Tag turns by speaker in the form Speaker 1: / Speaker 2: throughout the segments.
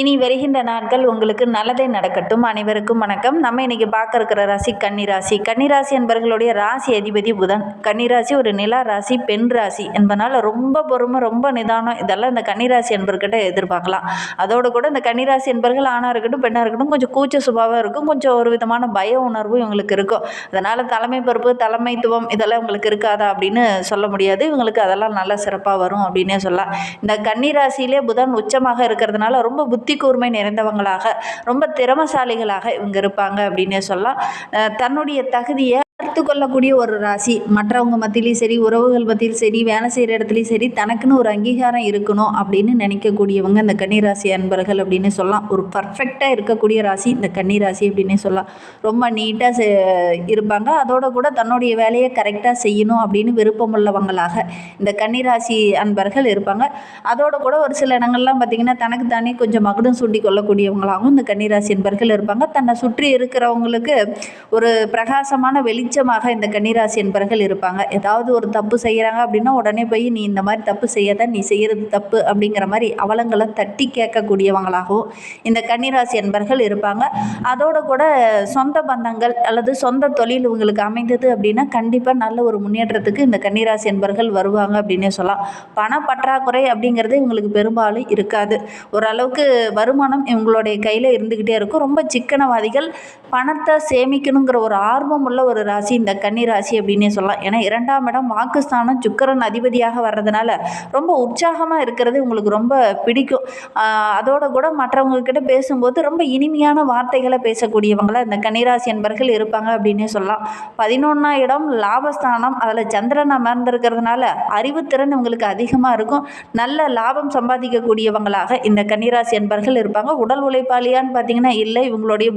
Speaker 1: இனி வருகின்ற நாட்கள் உங்களுக்கு நல்லதே நடக்கட்டும். அனைவருக்கும் வணக்கம். நம்ம இன்னைக்கு பார்க்க இருக்கிற ராசி கன்னிராசி. கன்னிராசி என்பவர்களுடைய ராசி அதிபதி புதன். கன்னிராசி ஒரு நிலா ராசி பெண் ராசி என்பதனால் ரொம்ப பொறுமை ரொம்ப நிதானம். இதெல்லாம் இந்த கன்னிராசி என்பர்கிட்ட எதிர்பார்க்கலாம். அதோடு கூட இந்த கன்னிராசி என்பர்கள் ஆணாக இருக்கட்டும் பெண்ணாக இருக்கட்டும் கொஞ்சம் கூச்ச சுபாவம் இருக்கும். கொஞ்சம் ஒரு விதமான பய உணர்வு இவங்களுக்கு இருக்கும். அதனால் தலைமை பொறுப்பு தலைமைத்துவம் இதெல்லாம் இவங்களுக்கு இருக்காதா அப்படின்னு சொல்ல முடியாது. இவங்களுக்கு அதெல்லாம் நல்லா சிறப்பாக வரும் அப்படின்னே சொல்லலாம். இந்த கன்னிராசியிலே புதன் உச்சமாக இருக்கிறதுனால ரொம்ப புத்தி கூர்மை நிறைந்தவங்களாக ரொம்ப திறமசாலிகளாக இவங்க இருப்பாங்க அப்படின்னே சொல்லலாம். தன்னுடைய தகுதியை வளர்த்து கொள்ளக்கூடிய ஒரு ராசி. மற்றவங்க மத்தியிலையும் சரி உறவுகள் மத்தியிலும் சரி வேலை செய்கிற இடத்துலையும் சரி தனக்குன்னு ஒரு அங்கீகாரம் இருக்கணும் அப்படின்னு நினைக்கக்கூடியவங்க இந்த கன்னிராசி அன்பர்கள் அப்படின்னு சொல்லலாம். ஒரு பர்ஃபெக்டாக இருக்கக்கூடிய ராசி இந்த கன்னிராசி அப்படின்னு சொல்லலாம். ரொம்ப நீட்டாக இருப்பாங்க. அதோட கூட தன்னுடைய வேலையை கரெக்டாக செய்யணும் அப்படின்னு விருப்பம் உள்ளவங்களாக இந்த கன்னிராசி அன்பர்கள் இருப்பாங்க. அதோட கூட ஒரு சில இடங்கள்லாம் பார்த்திங்கன்னா தனக்கு தானே கொஞ்சம் மகுடம் சூட்டி கொள்ளக்கூடியவங்களாகவும் இந்த கன்னிராசி அன்பர்கள் இருப்பாங்க. தன்னை சுற்றி இருக்கிறவங்களுக்கு ஒரு பிரகாசமான வெளி நீச்சமாக இந்த கன்னிராசி என்பர்கள் இருப்பாங்க. ஏதாவது ஒரு தப்பு செய்கிறாங்க அப்படின்னா உடனே போய் நீ இந்த மாதிரி தப்பு செய்யாத நீ செய்கிறது தப்பு அப்படிங்கிற மாதிரி அவலங்களை தட்டி கேட்கக்கூடியவங்களாகவும் இந்த கன்னிராசி என்பர்கள் இருப்பாங்க. அதோட கூட சொந்த பந்தங்கள் அல்லது சொந்த தொழில் இவங்களுக்கு அமைந்தது அப்படின்னா கண்டிப்பாக நல்ல ஒரு முன்னேற்றத்துக்கு இந்த கன்னிராசி என்பர்கள் வருவாங்க அப்படின்னே சொல்லலாம். பண பற்றாக்குறை அப்படிங்கிறது இவங்களுக்கு பெரும்பாலும் இருக்காது. ஓரளவுக்கு வருமானம் இவங்களுடைய கையில் இருந்துக்கிட்டே இருக்கும். ரொம்ப சிக்கனவாதிகள் பணத்தை சேமிக்கணுங்கிற ஒரு ஆர்வம் உள்ள ஒரு ராசி இந்த கன்னி ராசி அப்படின்னே சொல்லலாம். ஏன்னா இரண்டாம் இடம் வாக்குஸ்தானம் சுக்கரன் அதிபதியாக வர்றதுனால ரொம்ப உற்சாகமாக இருக்கிறது உங்களுக்கு ரொம்ப பிடிக்கும். அதோட கூட மற்றவங்க கிட்ட பேசும்போது ரொம்ப இனிமையான வார்த்தைகளை பேசக்கூடியவங்களாக இந்த கன்னிராசி என்பர்கள் இருப்பாங்க அப்படின்னே சொல்லலாம். பதினொன்றாம் இடம் லாபஸ்தானம். அதில் சந்திரன் அமர்ந்திருக்கிறதுனால அறிவுத்திறன் உங்களுக்கு அதிகமாக இருக்கும். நல்ல லாபம் சம்பாதிக்கக்கூடியவங்களாக இந்த கன்னிராசி என்பர்கள் இருப்பாங்க. உடல் உழைப்பாளியான்னு பார்த்தீங்கன்னா இல்லை இவங்களுடைய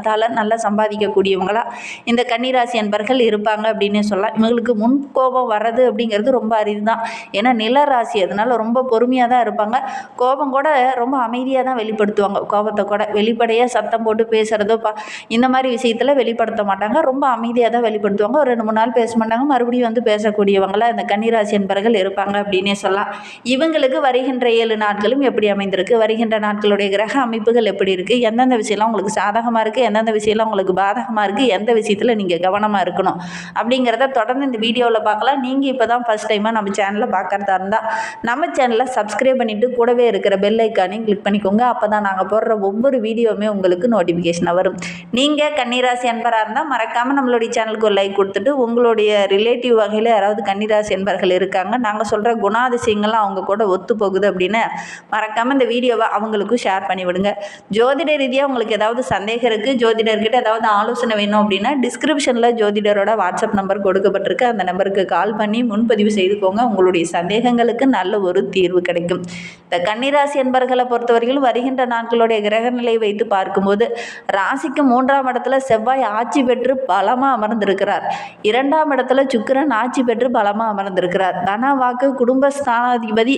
Speaker 1: புத்திசாலித்தனத்தால் நல்லா சம்பாதிக்கக்கூடியவங்களா இந்த கன்னிராசி என்பர்கள் இருப்பாங்க அப்படின்னு சொல்லலாம். இவங்களுக்கு முன் கோபம் வர்றது அப்படிங்கிறது ரொம்ப அரிது தான் ஏன்னா நில ராசி அதனால ரொம்ப பொறுமையாக தான் இருப்பாங்க. கோபம் கூட ரொம்ப அமைதியாக தான் வெளிப்படுத்துவாங்க. கோபத்தை கூட வெளிப்படையாக சத்தம் போட்டு பேசுகிறதோ பா இந்த மாதிரி விஷயத்தில் வெளிப்படுத்த மாட்டாங்க. ரொம்ப அமைதியாக தான் வெளிப்படுத்துவாங்க. ஒரு ரெண்டு மூணு நாள் பேச மாட்டாங்க. மறுபடியும் வந்து பேசக்கூடியவங்களாம் இந்த கன்னிராசி என்பர்கள் இருப்பாங்க அப்படின்னே சொல்லலாம். இவங்களுக்கு வருகின்ற ஏழு நாட்களும் எப்படி அமைந்திருக்கு? வருகின்ற நாட்களுடைய கிரக அமைப்புகள் எப்படி இருக்குது எந்தெந்த விஷயம்லாம் உங்களுக்கு சாதகமாக இருக்குது எந்தெந்த விஷயம்லாம் உங்களுக்கு பாதகமாக இருக்குது எந்த விஷயத்தில் நீங்கள் கவனமாக இருக்கணும் அப்படிங்கிறத தொடர்ந்து இந்த வீடியோவில் பார்க்கலாம். நீங்கள் இப்போ தான் ஃபஸ்ட் டைமாக நம்ம சேனலில் பார்க்குறதா இருந்தால் நம்ம சேனலை சப்ஸ்கிரைப் பண்ணிவிட்டு கூடவே இருக்கிற பெல் ஐக்கானையும் கிளிக் பண்ணிக்கோங்க. அப்போ தான் நாங்கள் போடுற ஒவ்வொரு வீடியோவுமே உங்களுக்கு நோட்டிஃபிகேஷனாக வரும். நீங்கள் கன்னிராசி என்பராக இருந்தால் மறக்காமல் நம்மளுடைய சேனலுக்கு ஒரு லைக் கொடுத்துட்டு உங்களுடைய ரிலேட்டிவ் வகையில் யாராவது கன்னிராசி என்பர்கள் இருக்காங்க நாங்கள் சொல்கிற குணாதிசயங்கள்லாம் அவங்க கூட ஒத்து போகுது அப்படின்னு மறக்காமல் இந்த வீடியோவை அவங்களுக்கும் ஷேர் பண்ணிவிடுங்க. ஜோதிட ரீதியாக உங்களுக்கு ஏதாவது சந்தேகம் இருக்குது ஜோதிடர்கிட்ட ஏதாவது ஆலோசனை வேணும் அப்படின்னா டிஸ்கிரிப்ஷனில் ஜோதிடரோட வாட்ஸ்அப் நம்பர் கொடுக்கப்பட்டிருக்கு. அந்த நம்பருக்கு கால் பண்ணி முன்பதிவு செய்துக்கோங்க. உங்களுடைய சந்தேகங்களுக்கு நல்ல ஒரு தீர்வு கிடைக்கும். இந்த கன்னிராசி என்பர்களை பொறுத்தவரையிலும் வருகின்ற நாட்களுடைய கிரகநிலை வைத்து பார்க்கும்போது ராசிக்கு மூன்றாம் இடத்துல செவ்வாய் ஆட்சி பெற்று பலமாக அமர்ந்திருக்கிறார். இரண்டாம் இடத்துல சுக்கிரன் ஆட்சி பெற்று பலமாக அமர்ந்திருக்கிறார். தன வாக்கு குடும்பஸ்தானாதிபதி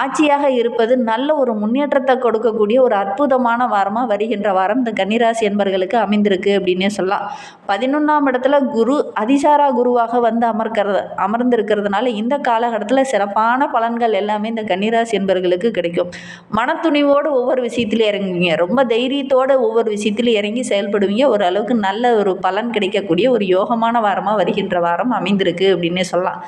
Speaker 1: ஆட்சியாக இருப்பது நல்ல ஒரு முன்னேற்றத்தை கொடுக்கக்கூடிய ஒரு அற்புதமான வாரமாக வருகின்ற வாரம் இந்த கன்னிராசி என்பர்கள் என்பர்களுக்கு அமைந்திருக்கு அப்படின்னே சொல்லலாம். பதினொன்றாம் இடத்துல குரு அதிசாரா குருவாக வந்து அமர்க்கிறது அமர்ந்திருக்கிறதுனால இந்த காலகட்டத்தில் சிறப்பான பலன்கள் எல்லாமே இந்த கன்னிராசி என்பவர்களுக்கு கிடைக்கும். மனத்துணிவோடு ஒவ்வொரு விஷயத்திலையும் இறங்குவீங்க. ரொம்ப தைரியத்தோடு ஒவ்வொரு விஷயத்திலும் இறங்கி செயல்படுவீங்க. ஓரளவுக்கு நல்ல ஒரு பலன் கிடைக்கக்கூடிய ஒரு யோகமான வாரமாக வருகின்ற வாரம் அமைந்திருக்கு அப்படின்னே சொல்லலாம்.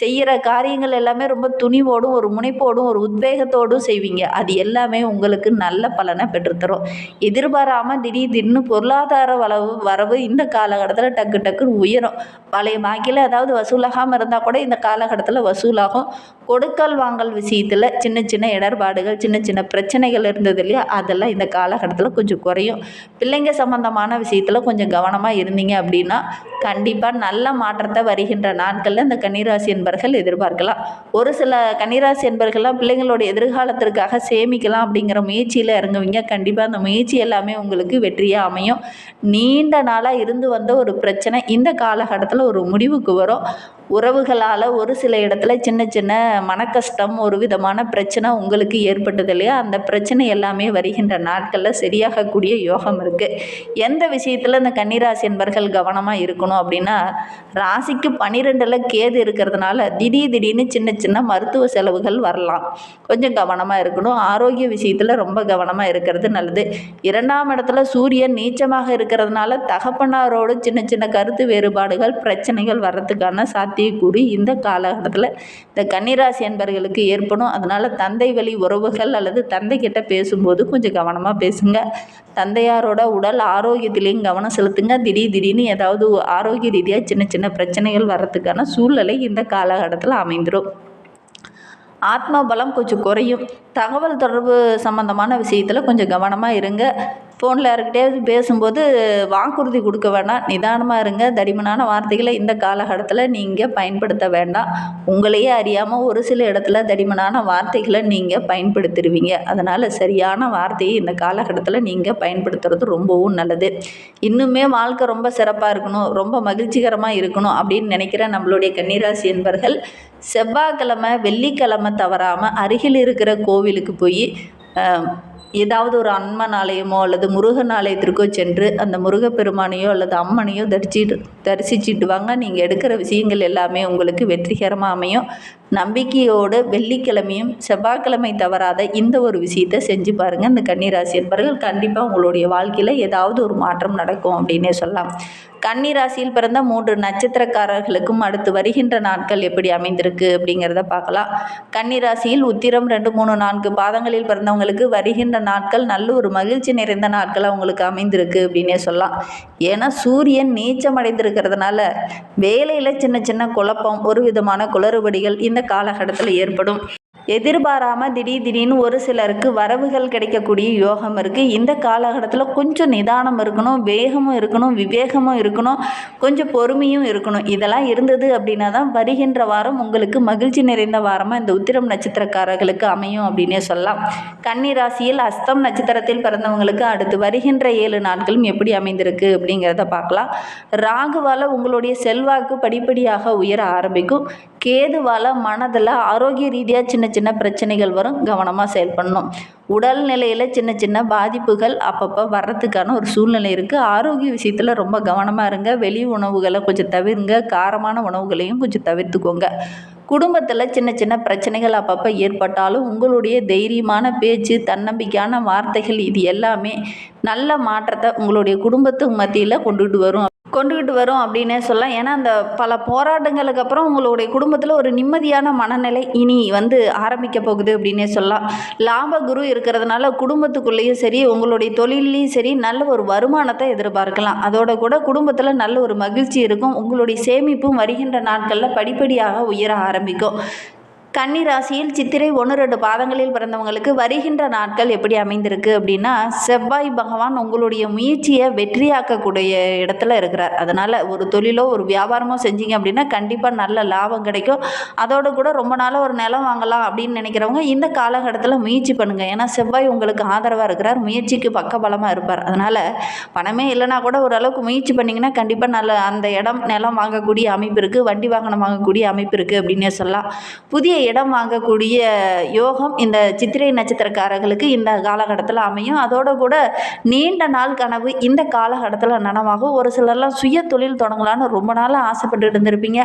Speaker 1: செய்கிற காரியங்கள் எல்லாமே ரொம்ப துணிவோடும் ஒரு முனைப்போடும் ஒரு உத்வேகத்தோடும் செய்வீங்க. அது எல்லாமே உங்களுக்கு நல்ல பலனை பெற்றுத்தரும். எதிர்பாராமல் திடீர் திடீர்னு பொருளாதார வளவு வரவு இந்த காலகட்டத்தில் டக்கு டக்குன்னு உயரும். பழைய பாக்கியில் ஏதாவது வசூலாகாமல் இருந்தால் கூட இந்த காலகட்டத்தில் வசூலாகும். கொடுக்கல் வாங்கல் விஷயத்தில் சின்ன சின்ன இடர்பாடுகள் சின்ன சின்ன பிரச்சனைகள் இருந்தது இல்லையா? அதெல்லாம் இந்த காலகட்டத்தில் கொஞ்சம் குறையும். பிள்ளைங்க சம்மந்தமான விஷயத்தில் கொஞ்சம் கவனமாக இருந்தீங்க அப்படின்னா கண்டிப்பாக நல்ல மாற்றத்தை வருகின்ற நாட்களில் இந்த கன்னிராசி என்பர்கள் எதிர்பார்க்கலாம். ஒரு சில கன்னிராசி என்பர்கள்லாம் பிள்ளைங்களோட எதிர்காலத்திற்காக சேமிக்கலாம் அப்படிங்கிற முயற்சியில் இறங்குவீங்க. கண்டிப்பாக அந்த முயற்சி எல்லாமே உங்களுக்கு வெற்றியாக அமையும். நீண்ட நாளாக இருந்து வந்த ஒரு பிரச்சனை இந்த காலகட்டத்தில் ஒரு முடிவுக்கு வரும். உறவுகளால் ஒரு சில இடத்துல சின்ன சின்ன மனக்கஷ்டம் ஒரு விதமான பிரச்சனை உங்களுக்கு ஏற்பட்டது இல்லையா? அந்த பிரச்சனை எல்லாமே வருகின்ற நாட்களில் சரியாகக்கூடிய யோகம் இருக்குது எந்த விஷயத்தில் இந்த கன்னிராசி என்பர்கள் கவனமாக இருக்கணும் அப்படின்னா ராசிக்கு பன்னிரெண்டில் கேது இருக்கிறதுனால திடீர் திடீர்னு சின்ன சின்ன மருத்துவ செலவுகள் வரலாம். கொஞ்சம் கவனமாக இருக்கணும். ஆரோக்கிய விஷயத்தில் ரொம்ப கவனமாக இருக்கிறது நல்லது. இரண்டாம் இடத்துல சூரியன் நீச்சமாக இருக்கிறதுனால தகப்பனாரோடு சின்ன சின்ன கருத்து வேறுபாடுகள் பிரச்சனைகள் வர்றதுக்கான சாத்தியக்கூறு இந்த காலகட்டத்தில் இந்த கன்னிராசி என்பர்களுக்கு ஏற்படும். அதனால் தந்தை வழி உறவுகள் அல்லது தந்தை கிட்ட பேசும்போது கொஞ்சம் கவனமாக பேசுங்க. தந்தையாரோட உடல் ஆரோக்கியத்திலையும் கவனம் செலுத்துங்க. திடீர் திடீர்னு ஏதாவது ஆரோக்கிய ரீதியாக சின்ன சின்ன பிரச்சனைகள் வர்றதுக்கான சூழ்நிலை இந்த காலகட்டத்தில் அமைந்துடும் ஆத்மா பலம் கொஞ்சம் குறையும். தகவல் தொடர்பு சம்மந்தமான விஷயத்தில் கொஞ்சம் கவனமாக இருங்க. ஃபோனில் யாருக்கிட்டையாவது பேசும்போது வாக்குறுதி கொடுக்க வேண்டாம் நிதானமாக இருங்க. தடிமனான வார்த்தைகளை இந்த காலகட்டத்தில் நீங்கள் பயன்படுத்த வேண்டாம். உங்களையே அறியாமல் ஒரு சில இடத்துல தடிமனான வார்த்தைகளை நீங்கள் பயன்படுத்திடுவீங்க அதனால் சரியான வார்த்தையை இந்த காலகட்டத்தில் நீங்கள் பயன்படுத்துறது ரொம்பவும் நல்லது. இன்னுமே வாழ்க்கை ரொம்ப சிறப்பாக இருக்கணும். ரொம்ப மகிழ்ச்சிகரமாக இருக்கணும் அப்படின்னு நினைக்கிற நம்மளுடைய கன்னிராசி என்பர்கள் செவ்வாய்க்கிழமை வெள்ளிக்கிழமை தவறாமல் அருகில் இருக்கிற கோவிலுக்கு போய் ஏதாவது ஒரு அம்மன் ஆலயமோ அல்லது முருகன் ஆலயத்திற்கோ சென்று அந்த முருகப்பெருமானையோ அல்லது அம்மனையோ தரிசிட்டு தரிசிச்சுட்டு வாங்க நீங்கள் எடுக்கிற விஷயங்கள் எல்லாமே உங்களுக்கு வெற்றிகரமாக அமையும். நம்பிக்கையோடு வெள்ளிக்கிழமையும் செவ்வாய்க்கிழமை தவறாத இந்த ஒரு விஷயத்தை செஞ்சு பாருங்கள் இந்த கன்னிராசி என்பவர்கள் கண்டிப்பாக உங்களுடைய வாழ்க்கையில் ஏதாவது ஒரு மாற்றம் நடக்கும் அப்படின்னே சொல்லலாம். கன்னிராசியில் பிறந்த மூன்று நட்சத்திரக்காரர்களுக்கும் அடுத்து வருகின்ற நாட்கள் எப்படி அமைந்திருக்கு அப்படிங்கிறத பார்க்கலாம். கன்னிராசியில் உத்திரம் ரெண்டு மூணு நான்கு பாதங்களில் பிறந்தவங்களுக்கு வருகின்ற நாட்கள் நல்ல ஒரு மகிழ்ச்சி நிறைந்த நாட்கள் அவங்களுக்கு அமைந்திருக்கு அப்படின்னே சொல்லலாம். ஏன்னா சூரியன் நீச்சம் அடைந்திருக்கிறதுனால வேலையில் சின்ன சின்ன குழப்பம் ஒரு விதமான குளறுபடிகள் இந்த காலகட்டத்தில் ஏற்படும். எதிர்பாராமல் திடீர் திடீர்னு ஒரு சிலருக்கு வரவுகள் கிடைக்கக்கூடிய யோகம் இருக்குது இந்த காலகட்டத்தில் கொஞ்சம் நிதானம் இருக்கணும் வேகமும் இருக்கணும் விவேகமும் இருக்கணும் கொஞ்சம் பொறுமையும் இருக்கணும். இதெல்லாம் இருந்தது அப்படின்னா தான் வருகின்ற வாரம் உங்களுக்கு மகிழ்ச்சி நிறைந்த வாரமாக இந்த உத்திரம் நட்சத்திரக்காரர்களுக்கு அமையும் அப்படின்னே சொல்லலாம். கன்னிராசியில் அஸ்தம் நட்சத்திரத்தில் பிறந்தவங்களுக்கு அடுத்து வருகின்ற ஏழு நாட்களும் எப்படி அமைந்திருக்கு அப்படிங்கிறத பார்க்கலாம். ராகுவால் உங்களுடைய செல்வாக்கு படிப்படியாக உயர ஆரம்பிக்கும். கேதுவால் மனதில் ஆரோக்கிய ரீதியாக சின்ன சின்ன பிரச்சனைகள் வரும் கவனமாக செயல்படணும். உடல் நிலையில் சின்ன சின்ன பாதிப்புகள் அப்பப்போ வர்றதுக்கான ஒரு சூழ்நிலை இருக்குது ஆரோக்கிய விஷயத்தில் ரொம்ப கவனமாக இருங்க. வெளி உணவுகளை கொஞ்சம் தவிருங்க. காரமான உணவுகளையும் கொஞ்சம் தவிர்த்துக்கோங்க. குடும்பத்தில் சின்ன சின்ன பிரச்சனைகள் அப்பப்போ ஏற்பட்டாலும் உங்களுடைய தைரியமான பேச்சு தன்னம்பிக்கையான வார்த்தைகள் இது எல்லாமே நல்ல மாற்றத்தை உங்களுடைய குடும்பத்து மத்தியில் கொண்டுகிட்டு வரும். கொண்டுக்கிட்டு வரும் அப்படின்னே சொல்லலாம். ஏன்னா அந்த பல போராட்டங்களுக்கு அப்புறம் உங்களுடைய குடும்பத்தில் ஒரு நிம்மதியான மனநிலை இனி வந்து ஆரம்பிக்க போகுது அப்படின்னே சொல்லலாம். லாப குரு இருக்கிறதுனால குடும்பத்துக்குள்ளேயும் சரி உங்களுடைய தொழிலையும் சரி நல்ல ஒரு வருமானத்தை எதிர்பார்க்கலாம். அதோட கூட குடும்பத்தில் நல்ல ஒரு மகிழ்ச்சி இருக்கும். உங்களுடைய சேமிப்பும் வருகின்ற நாட்களில் படிப்படியாக உயர ஆரம்பிக்கும். கன்னி ராசியில் சித்திரை ஒன்று ரெண்டு பாதங்களில் பிறந்தவங்களுக்கு வருகின்ற நாட்கள் எப்படி அமைந்திருக்கு அப்படின்னா செவ்வாய் பகவான் உங்களுடைய முயற்சியை வெற்றியாக்கக்கூடிய இடத்துல இருக்கிறார். அதனால் ஒரு தொழிலோ ஒரு வியாபாரமோ செஞ்சீங்க அப்படின்னா கண்டிப்பாக நல்ல லாபம் கிடைக்கும். அதோடு கூட ரொம்ப நாளாக ஒரு நிலம் வாங்கலாம் அப்படின்னு நினைக்கிறவங்க இந்த காலகட்டத்தில் முயற்சி பண்ணுங்கள் ஏன்னா செவ்வாய் உங்களுக்கு ஆதரவாக இருக்கிறார் முயற்சிக்கு பக்கபலமாக இருப்பார். அதனால் பணமே இல்லைனா கூட ஓரளவுக்கு முயற்சி பண்ணிங்கன்னா கண்டிப்பாக நல்ல அந்த இடம் நிலம் வாங்கக்கூடிய அமைப்பு இருக்குது வண்டி வாகனம் வாங்கக்கூடிய அமைப்பு இருக்குது அப்படின்னே சொல்லலாம். புதிய இடம் வாங்கக்கூடிய யோகம் இந்த சித்திரை நட்சத்திரக்காரர்களுக்கு இந்த காலகட்டத்தில் அமையும். அதோட கூட நீண்ட நாள் கனவு இந்த காலகட்டத்தில் நனவாகும். ஒரு சிலர்லாம் சுய தொழில் தொடங்கலான்னு ரொம்ப நாளாக ஆசைப்பட்டு இருந்திருப்பீங்க.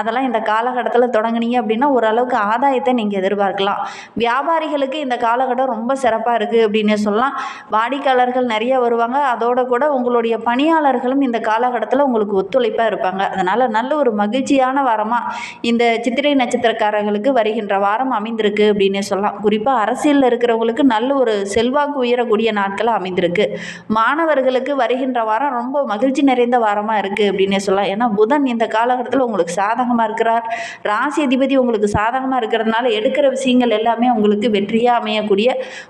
Speaker 1: அதெல்லாம் இந்த காலகட்டத்தில் தொடங்குனீங்க அப்படின்னா ஓரளவுக்கு ஆதாயத்தை நீங்கள் எதிர்பார்க்கலாம். வியாபாரிகளுக்கு இந்த காலகட்டம் ரொம்ப சிறப்பாக இருக்குது அப்படின்னு சொல்லலாம். வாடிக்கையாளர்கள் நிறைய வருவாங்க. அதோட கூட உங்களுடைய பணியாளர்களும் இந்த காலகட்டத்தில் உங்களுக்கு ஒத்துழைப்பாக இருப்பாங்க. அதனால் நல்ல ஒரு மகிழ்ச்சியான வாரமாக இந்த சித்திரை நட்சத்திரக்காரர்களுக்கு வரி வருகின்ற வாரம் அமைந்திருக்கு அப்படின்னே சொல்லலாம். குறிப்பாக அரசியலில் இருக்கிறவங்களுக்கு நல்ல ஒரு செல்வாக்கு உயரக்கூடிய நாட்களாக அமைந்திருக்கு. மாணவர்களுக்கு வருகின்ற வாரம் ரொம்ப மகிழ்ச்சி நிறைந்த வாரமாக இருக்குது அப்படின்னே சொல்லலாம். ஏன்னா புதன் இந்த காலகட்டத்தில் உங்களுக்கு சாதகமாக இருக்கிறார். ராசி அதிபதி உங்களுக்கு சாதகமாக இருக்கிறதுனால எடுக்கிற விஷயங்கள் எல்லாமே உங்களுக்கு வெற்றியாக அமையக்கூடிய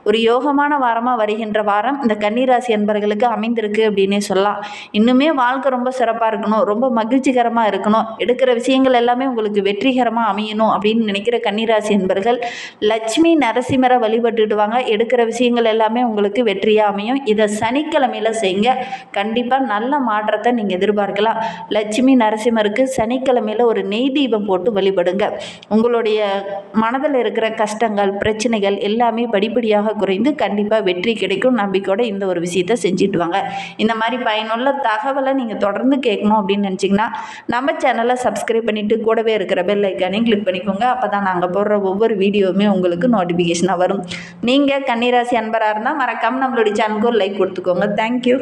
Speaker 1: ஒரு யோகமான வாரமாக வருகின்ற வாரம் இந்த கன்னிராசி என்பர்களுக்கு அமைந்திருக்கு அப்படின்னே சொல்லலாம். இன்னுமே வாழ்க்கை ரொம்ப சிறப்பாக இருக்கணும். ரொம்ப மகிழ்ச்சிகரமாக இருக்கணும். எடுக்கிற விஷயங்கள் எல்லாமே உங்களுக்கு வெற்றிகரமாக அமையணும் அப்படின்னு நினைக்கிற நினைக்கிற கன்னிராசி என்பர்கள் லட்சுமி நரசிம்மரை வழிபட்டுட்டு வாங்க எடுக்கிற விஷயங்கள் எல்லாமே உங்களுக்கு வெற்றியாக அமையும். இதை சனிக்கிழமையில் செய்யுங்க. கண்டிப்பாக நல்ல மாற்றத்தை நீங்கள் எதிர்பார்க்கலாம். லட்சுமி நரசிம்மருக்கு சனிக்கிழமையில் ஒரு நெய் தீபம் போட்டு வழிபடுங்க. உங்களுடைய மனதில் இருக்கிற கஷ்டங்கள் பிரச்சனைகள் எல்லாமே படிப்படியாக குறைந்து கண்டிப்பாக வெற்றி கிடைக்கும். நம்பிக்கையோட இந்த ஒரு விஷயத்தை செஞ்சுட்டு வாங்க. இந்த மாதிரி பயனுள்ள தகவலை நீங்கள் தொடர்ந்து கேட்கணும் அப்படின்னு நினச்சிங்கன்னா நம்ம சேனலை சப்ஸ்கிரைப் பண்ணிவிட்டு கூடவே இருக்கிற பெல் ஐக்கானையும் கிளிக் பண்ணிக்கோங்க. அப்போ தான் நாங்கள் போடுற ஒவ்வொரு வீடியோவுமே உங்களுக்கு நோட்டிஃபிகேஷனாக வரும். நீங்கள் கன்னிராசி அன்பராக இருந்தால் மறக்காமல் நம்மளுடைய சேனலுக்கு ஒரு லைக் கொடுத்துக்கோங்க. தேங்க்யூ